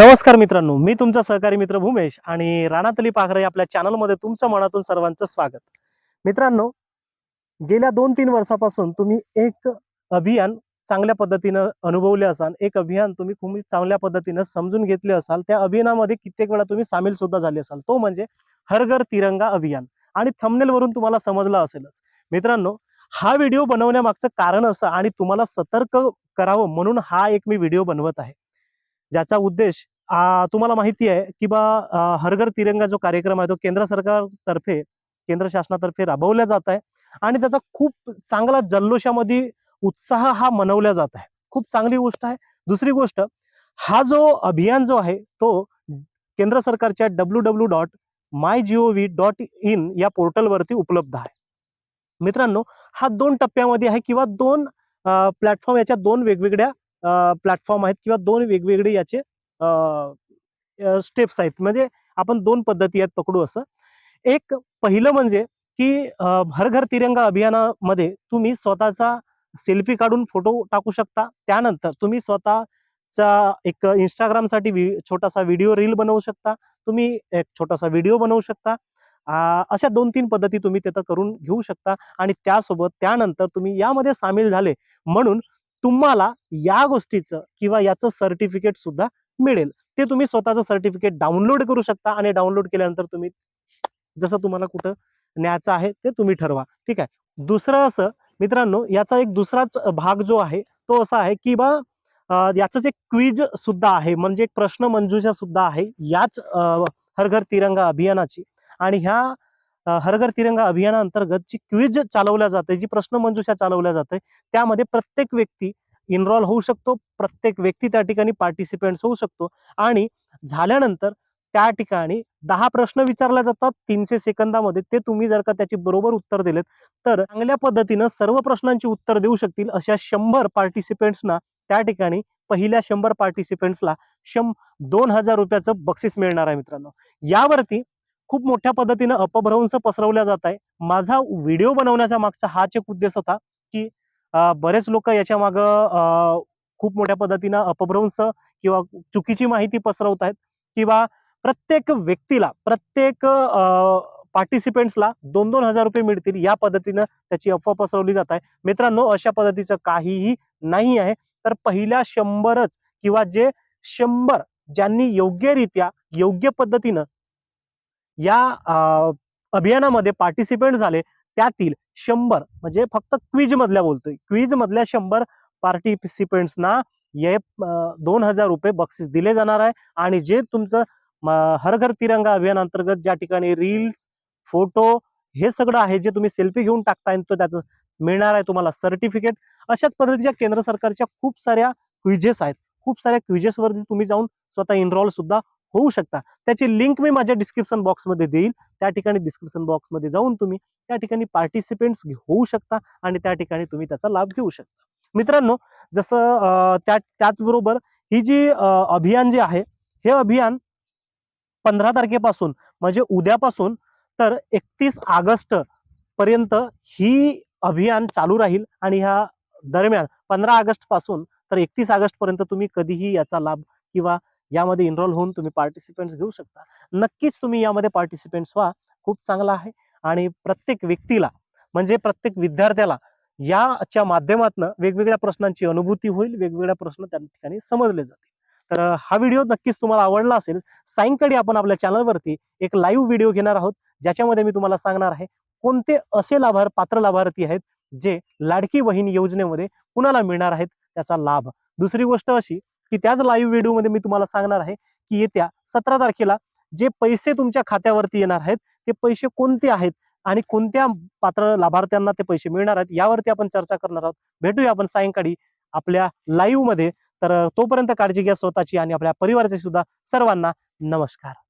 नमस्कार मित्रांनो मी तुमचा सहकारी मित्र भूमेश आणि राणातली पाखरे आपल्या चॅनलमध्ये तुमचं मनातून सर्वांचं स्वागत. मित्रांनो गेल्या दोन तीन वर्षापासून तुम्ही एक अभियान चांगल्या पद्धतीनं अनुभवले असाल एक अभियान तुम्ही खूप चांगल्या पद्धतीनं समजून घेतले असाल त्या अभियानामध्ये कित्येक वेळा तुम्ही सामील सुद्धा झाले असाल. तो म्हणजे हर घर तिरंगा अभियान आणि थमनेल वरून तुम्हाला समजलं असेलच. मित्रांनो हा व्हिडिओ बनवण्यामागचं कारण असं आणि तुम्हाला सतर्क करावं म्हणून हा एक मी व्हिडिओ बनवत आहे. ज्याचा उद्देश तुम्हाला माहिती आहे की बा हरघर तिरंगा जो कार्यक्रम आहे तो केंद्र सरकारतर्फे केंद्र शासनातर्फे राबवला जात आहे आणि त्याचा खूप चांगला जल्लोषामध्ये उत्साह हा मनवला जात आहे. खूप चांगली गोष्ट आहे. दुसरी गोष्ट हा जो अभियान जो आहे तो केंद्र सरकारच्या W W dot my Jio V dot in या पोर्टलवरती उपलब्ध आहे. मित्रांनो हा दोन टप्प्यामध्ये आहे किंवा दोन प्लॅटफॉर्म याच्या दोन वेगवेगळ्या प्लॅटफॉर्म आहेत किंवा दोन वेगवेगळे याचे स्टेप्स आहेत. म्हणजे आपण दोन पद्धती आहेत पकडू असं. एक पहिलं म्हणजे की भरघर हर घर तिरंगा अभियानामध्ये तुम्ही स्वतःचा सेल्फी काढून फोटो टाकू शकता. त्यानंतर तुम्ही स्वतःचा एक इंस्टाग्रामसाठी छोटासा व्हिडिओ रील बनवू शकता. तुम्ही एक छोटासा व्हिडिओ बनवू शकता. अशा दोन तीन पद्धती तुम्ही तिथं करून घेऊ शकता. आणि त्यासोबत त्यानंतर तुम्ही यामध्ये सामील झाले. म्हणून तुम्हाला या गोष्टीचं किंवा याचं सर्टिफिकेट सुद्धा मिळेल. ते तुम्ही स्वतःचं सर्टिफिकेट डाउनलोड करू शकता आणि डाउनलोड केल्यानंतर तुम्ही जसं तुम्हाला कुठं न्यायचं आहे ते तुम्ही ठरवा. ठीक आहे? दुसरं असं मित्रांनो याचा एक दुसराच भाग जो आहे तो असा आहे की बा याचं याचंच एक क्विज सुद्धा आहे. म्हणजे एक प्रश्न मंजुषा सुद्धा आहे याच हर घर तिरंगा अभियानाची. आणि ह्या हरघर तिरंगा अभियानाअंतर्गत जी क्विज चालवल्या जाते जी प्रश्नमंजुषा चालवल्या जाते त्यामध्ये प्रत्येक व्यक्ती इनरॉल होऊ शकतो प्रत्येक व्यक्ती त्या ठिकाणी पार्टिसिपेंट्स होऊ शकतो आणि झाल्यानंतर त्या ठिकाणी दहा प्रश्न विचारले जातात तीनशे सेकंदामध्ये. ते तुम्ही जर का त्याची बरोबर उत्तर दिलेत तर चांगल्या पद्धतीनं सर्व प्रश्नांची उत्तर देऊ शकतील अशा शंभर पार्टिसिपेंट्सना त्या ठिकाणी पहिल्या शंभर पार्टिसिपेंट्सला शं दोन हजार रुपयाचं बक्षीस मिळणार आहे मित्रांनो. यावरती खूप मोठ्या पद्धतीनं अपभ्रंश पसरवल्या जात आहे माझा व्हिडिओ बनवण्याचा मागचा हाच एक उद्देश होता की बरेच लोक याच्या माग खूप मोठ्या पद्धतीनं अपभ्रंश किंवा चुकीची माहिती पसरवत आहेत किंवा प्रत्येक व्यक्तीला प्रत्येक पार्टिसिपेंट्सला दोन दोन हजार रुपये मिळतील या पद्धतीनं त्याची अफवा पसरवली जात आहे. मित्रांनो अशा पद्धतीचं काहीही नाही आहे. तर पहिल्या शंभरच किंवा जे शंभर ज्यांनी योग्यरित्या योग्य पद्धतीनं या अभियानामध्ये पार्टिसिपेंट झाले त्यातील शंभर म्हणजे फक्त क्विज मधल्या बोलतोय. क्विज मधल्या शंभर पार्टिसिपेंट्सना हे दोन हजार रुपये बक्षीस दिले जाणार आहे. आणि जे तुमचं हर घर तिरंगा अभियान अंतर्गत ज्या ठिकाणी रील्स फोटो हे सगळं आहे जे तुम्ही सेल्फी घेऊन टाकताय तो त्याचं मिळणार आहे तुम्हाला सर्टिफिकेट अशाच पद्धतीच्या केंद्र सरकारच्या खूप साऱ्या क्विजेस आहेत. खूप साऱ्या क्विजेसवरती तुम्ही जाऊन स्वतः इनरोल सुद्धा होऊ शकता. त्याची लिंक मी माझ्या डिस्क्रिप्शन बॉक्समध्ये देईल. त्या ठिकाणी डिस्क्रिप्शन बॉक्समध्ये जाऊन तुम्ही त्या ठिकाणी पार्टिसिपेंट्स होऊ शकता आणि त्या ठिकाणी तुम्ही त्याचा लाभ घेऊ शकता. मित्रांनो जसं त्या त्याचबरोबर ही जी अभियान जे आहे हे अभियान पंधरा तारखेपासून म्हणजे उद्यापासून तर एकतीस ऑगस्ट पर्यंत ही अभियान चालू राहील आणि ह्या दरम्यान पंधरा ऑगस्टपासून तर एकतीस ऑगस्ट पर्यंत तुम्ही कधीही याचा लाभ किंवा यामध्ये इनरोल होऊन तुम्ही पार्टिसिपेंट्स घेऊ शकता. नक्कीच तुम्ही यामध्ये पार्टिसिपेंट्स व्हा. खूप चांगला आहे. आणि प्रत्येक व्यक्तीला म्हणजे प्रत्येक विद्यार्थ्याला याच्या माध्यमातून वेगवेगळ्या प्रश्नांची अनुभूती होईल. वेगवेगळ्या प्रश्न त्या ठिकाणी समजले जातील. तर हा व्हिडिओ नक्कीच तुम्हाला आवडला असेल सायंकाळी आपण आपल्या चॅनलवरती एक लाईव्ह व्हिडिओ घेणार आहोत. ज्याच्यामध्ये मी तुम्हाला सांगणार आहे कोणते असे लाभार पात्र लाभार्थी आहेत जे लाडकी बहीण योजनेमध्ये कुणाला मिळणार आहेत त्याचा लाभ. दुसरी गोष्ट अशी की त्याच लाईव्ह व्हिडिओमध्ये मी तुम्हाला सांगणार आहे की येत्या सतरा तारखेला जे पैसे तुमच्या खात्यावरती येणार आहेत ते पैसे कोणते आहेत आणि कोणत्या पात्र लाभार्थ्यांना ते पैसे मिळणार आहेत यावरती आपण चर्चा करणार आहोत. भेटूया आपण सायंकाळी आपल्या लाईव्हमध्ये. तर तोपर्यंत काळजी घ्या स्वतःची आणि आपल्या परिवाराची सुद्धा. सर्वांना नमस्कार.